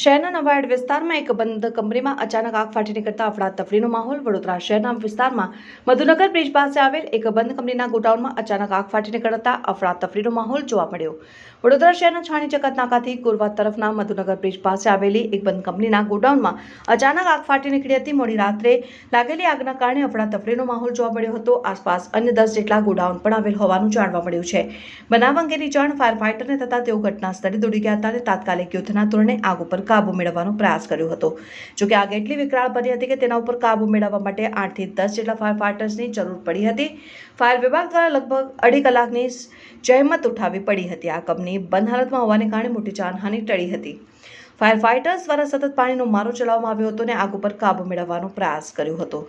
શહેરના નવાયડ વિસ્તારમાં એક બંધ કંપનીમાં અચાનક આગ ફાટી નીકળતા અફડાતફડીનો માહોલ વડોદરા શહેરના વિસ્તારમાં મધુનગર બ્રિજ પાસે આવેલ એક બંધ કંપનીના ગોડાઉનમાં અચાનક આગ ફાટી નીકળતા અફડાતફડીનો માહોલ જોવા મળ્યો. વડોદરા શહેરના છાણી જગત નાકાથી ગુરવા તરફના મધુનગર બ્રિજ પાસે આવેલી એક બંધ કંપનીના ગોડાઉનમાં અચાનક આગ ફાટી નીકળી હતી. મોડી રાત્રે લાગેલી આગના કારણે અફડાતફડીનો માહોલ જોવા મળ્યો હતો. આસપાસ અન્ય દસ જેટલા ગોડાઉન પણ આવેલ હોવાનું જાણવા મળ્યું છે. બનાવ અંગેની જાણ ફાયર ફાઇટરને થતાં તેઓ ઘટના સ્થળે દોડી ગયા હતા અને તાત્કાલિક યુદ્ધના ધોરણે આગ ઉપર કાબુ મેળવવાનો પ્રયાસ કર્યો હતો. જોકે આગ એટલી વિકરાળ બની હતી કે તેના ઉપર કાબુ મેળવવા માટે આઠથી દસ જેટલા ફાયર ફાઇટર્સની જરૂર પડી હતી. ફાયર વિભાગ દ્વારા લગભગ અઢી કલાકની જહેમત ઉઠાવી પડી હતી. આ કંપની બંધ હાલતમાં હોવાને કારણે મોટી જાનહાનિ ટળી હતી. ફાયર ફાઇટર્સ દ્વારા સતત પાણીનો મારો ચલાવવામાં આવ્યો હતો અને આગ ઉપર કાબુ મેળવવાનો પ્રયાસ કર્યો હતો.